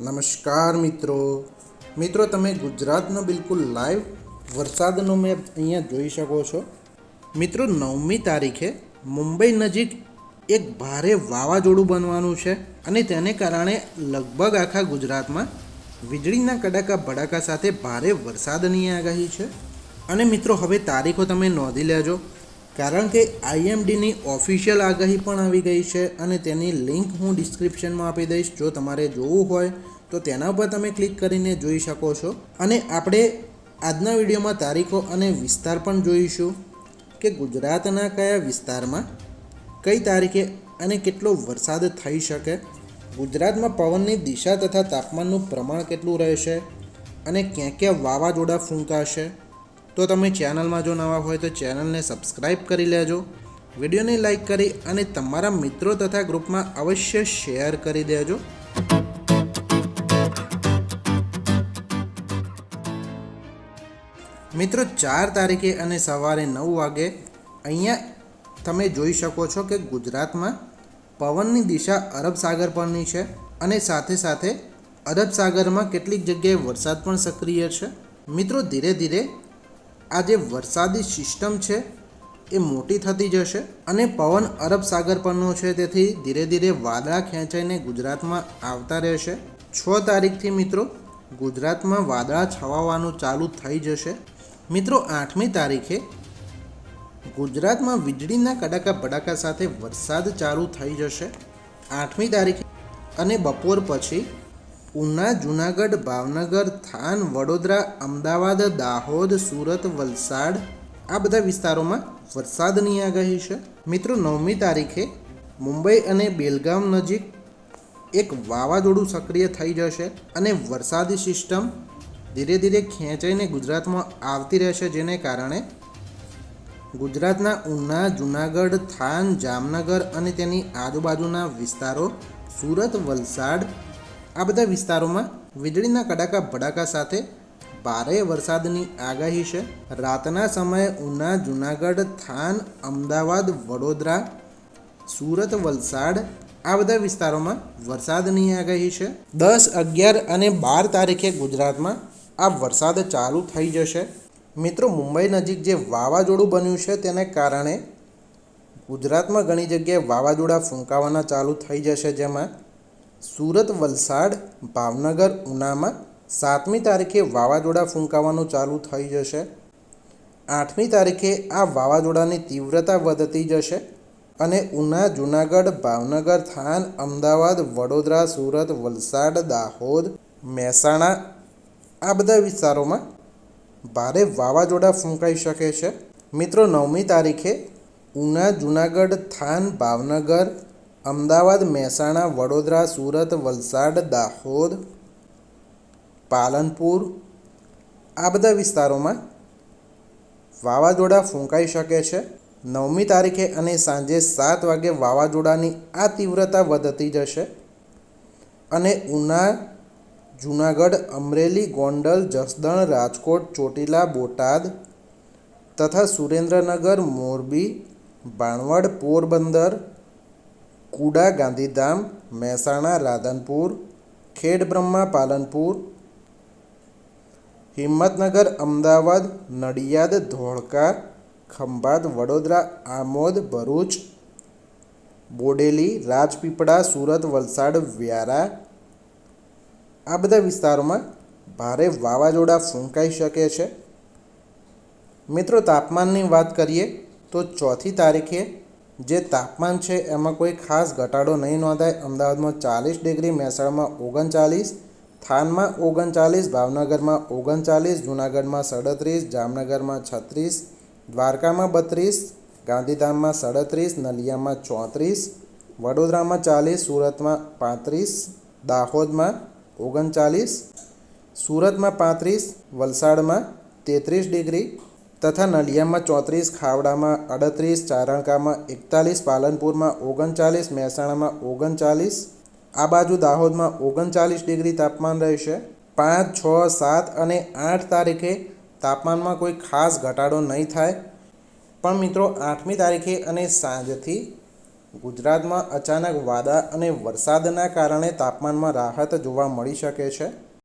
નમસ્કાર મિત્રો. મિત્રો, તમે ગુજરાતનો બિલકુલ લાઈવ વરસાદનો મેપ અહીંયા જોઈ શકો છો. મિત્રો, નવમી તારીખે મુંબઈ નજીક એક ભારે વાવાઝોડું બનવાનું છે અને તેને કારણે લગભગ આખા ગુજરાતમાં વીજળીના કડાકા ભડાકા સાથે ભારે વરસાદની આગાહી છે. અને મિત્રો, હવે તારીખો તમે નોંધી લેજો. કારણ કે આઈએમડીની ઓફિશિયલ આગાહી પણ આવી ગઈ છે અને તેની લિંક હું ડિસ્ક્રિપ્શનમાં આપી દઈશ. જો તમારે જોવું હોય તો તેના પર તમે ક્લિક કરીને જોઈ શકો છો. અને આપણે આજના વિડીયોમાં તારીખો અને વિસ્તાર પણ જોઈશું કે ગુજરાતના કયા વિસ્તારમાં કઈ તારીખે અને કેટલો વરસાદ થઈ શકે, ગુજરાતમાં પવનની દિશા તથા તાપમાનનું પ્રમાણ કેટલું રહેશે અને ક્યાં ક્યાં વાવાઝોડા ફૂંકાશે તો તમે ચેનલમાં જો નવા હોય તો ચેનલને સબસ્ક્રાઈબ કરી લેજો, વિડીયોને લાઈક કરી અને તમારા મિત્રો તથા ગ્રુપમાં અવશ્ય શેર કરી દેજો. મિત્રો, ચાર તારીખે અને સવારે નવ વાગે અહીંયા તમે જોઈ શકો છો કે ગુજરાતમાં પવનની દિશા અરબ સાગર પરની છે અને સાથે સાથે અરબ સાગરમાં કેટલીક જગ્યાએ વરસાદ પણ સક્રિય છે. મિત્રો, ધીરે ધીરે આ જે વરસાદી સિસ્ટમ છે, એ મોટી થતી જશે અને પવન અરબ સાગર પરનો છે, તેથી ધીરે ધીરે વાદળા ખેંચાઈને ગુજરાતમાં આવતા રહેશે. છ તારીખથી મિત્રો, ગુજરાતમાં વાદળા છવાવાનું ચાલુ થઈ જશે. મિત્રો, આઠમી તારીખે ગુજરાતમાં વીજળીના કડાકા ભડાકા સાથે વરસાદ ચાલુ થઈ જશે. આઠમી તારીખે અને બપોર પછી ઉના, જુનાગઢ, ભાવનગર, થાન, વડોદરા, અમદાવાદ, દાહોદ, સુરત, વલસાડ આ બધા વિસ્તારોમાં વરસાદની આગાહી છે. મિત્રો, નવમી તારીખે મુંબઈ અને બેલગામ નજીક એક વાવાઝોડું સક્રિય થઈ જશે અને વરસાદી સિસ્ટમ ધીરે ધીરે ખેંચાઈને ગુજરાતમાં આવતી રહેશે, જેને કારણે ગુજરાતના ઉના, જુનાગઢ, થાન, જામનગર અને તેની આજુબાજુના વિસ્તારો સુરત, વલસાડ આ બધા વિસ્તારોમાં વીજળીના કડાકા ભડાકા સાથે ભારે વરસાદની આગાહી છે. રાતના સમયે ઉના, જુનાગઢ, થાન, અમદાવાદ, વડોદરા, સુરત, વલસાડ આ બધા વિસ્તારોમાં વરસાદની આગાહી છે. દસ, અગિયાર અને બાર તારીખે ગુજરાતમાં આ વરસાદ ચાલુ થઈ જશે. મિત્રો, મુંબઈ નજીક જે વાવાઝોડું બન્યું છે તેને કારણે ગુજરાતમાં ઘણી જગ્યાએ વાવાઝોડા ફૂંકાવાના ચાલુ થઈ જશે, જેમાં સુરત, વલસાડ, ભાવનગર, ઉનામાં સાતમી તારીખે વાવાઝોડા ફૂંકાવાનું ચાલુ થઈ જશે. આઠમી તારીખે આ વાવાઝોડાની તીવ્રતા વધતી જશે અને ઉના, જુનાગઢ, ભાવનગર, થાન, અમદાવાદ, વડોદરા, સુરત, વલસાડ, દાહોદ, મહેસાણા આ બધા વિસ્તારોમાં ભારે વાવાઝોડા ફૂંકાઈ શકે છે. મિત્રો, નવમી તારીખે ઉના, જુનાગઢ, થાન, ભાવનગર અમદાવાદ, મહેસાણા, વડોદરા, સુરત, વલસાડ, દાહોદ, પાલનપુર, આ બધા વિસ્તારોમાં વાવાઝોડા ફૂંકાઈ શકે છે. નવમી તારીખે અને સાંજે સાત વાગે વાવાઝોડાની આ તીવ્રતા વધતી જશે અને ઉના, જૂનાગઢ, અમરેલી, ગોંડલ, જસદણ, રાજકોટ, ચોટીલા, બોટાદ તથા સુરેન્દ્રનગર, મોરબી ભાણવડ પોરબંદર કુડા, ગાંધીધામ, મહેસાણા, રાધનપુર ખેડબ્રહ્મા પાલનપુર, હિંમતનગર, અમદાવાદ, નડિયાદ, ધોળકા, ખંભાત, વડોદરા, આમોદ, ભરૂચ, બોડેલી, રાજપીપળા, સુરત, વલસાડ, વ્યારા. આ બધા વિસ્તારોમાં ભારે વાવાઝોડા ફૂંકાઈ શકે છે. મિત્રો, તાપમાનની વાત કરીએ તો ચોથી તારીખે જે તાપમાન છે, એમાં કોઈ ખાસ ઘટાડો નહીં નોંધાય. અમદાવાદમાં ચાલીસ ડિગ્રી, મહેસાણામાં ઓગણચાલીસ, થાનમાં ઓગણચાલીસ, ભાવનગરમાં ઓગણચાલીસ, જૂનાગઢમાં સડત્રીસ, જામનગરમાં છત્રીસ, દ્વારકામાં બત્રીસ, ગાંધીધામમાં સડત્રીસ, નલિયામાં ચોત્રીસ, વડોદરામાં ચાલીસ, સુરતમાં પાંત્રીસ, દાહોદમાં ઓગણચાલીસ, સુરતમાં પાંત્રીસ, વલસાડમાં તેત્રીસ ડિગ્રી તથા નલિયામાં ચોત્રીસ, ખાવડામાં અડત્રીસ ચારણકામાં એકતાલીસ, પાલનપુરમાં ઓગણચાલીસ, મહેસાણામાં ઓગણચાલીસ, આ બાજુ દાહોદમાં ઓગણચાલીસ ડિગ્રી તાપમાન રહેશે. પાંચ, છ, સાત અને આઠ તારીખે તાપમાનમાં કોઈ ખાસ ઘટાડો નહીં થાય. પણ મિત્રો, આઠમી તારીખે અને સાંજથી ગુજરાતમાં અચાનક વાદા અને વરસાદના કારણે તાપમાનમાં રાહત જોવા મળી શકે છે.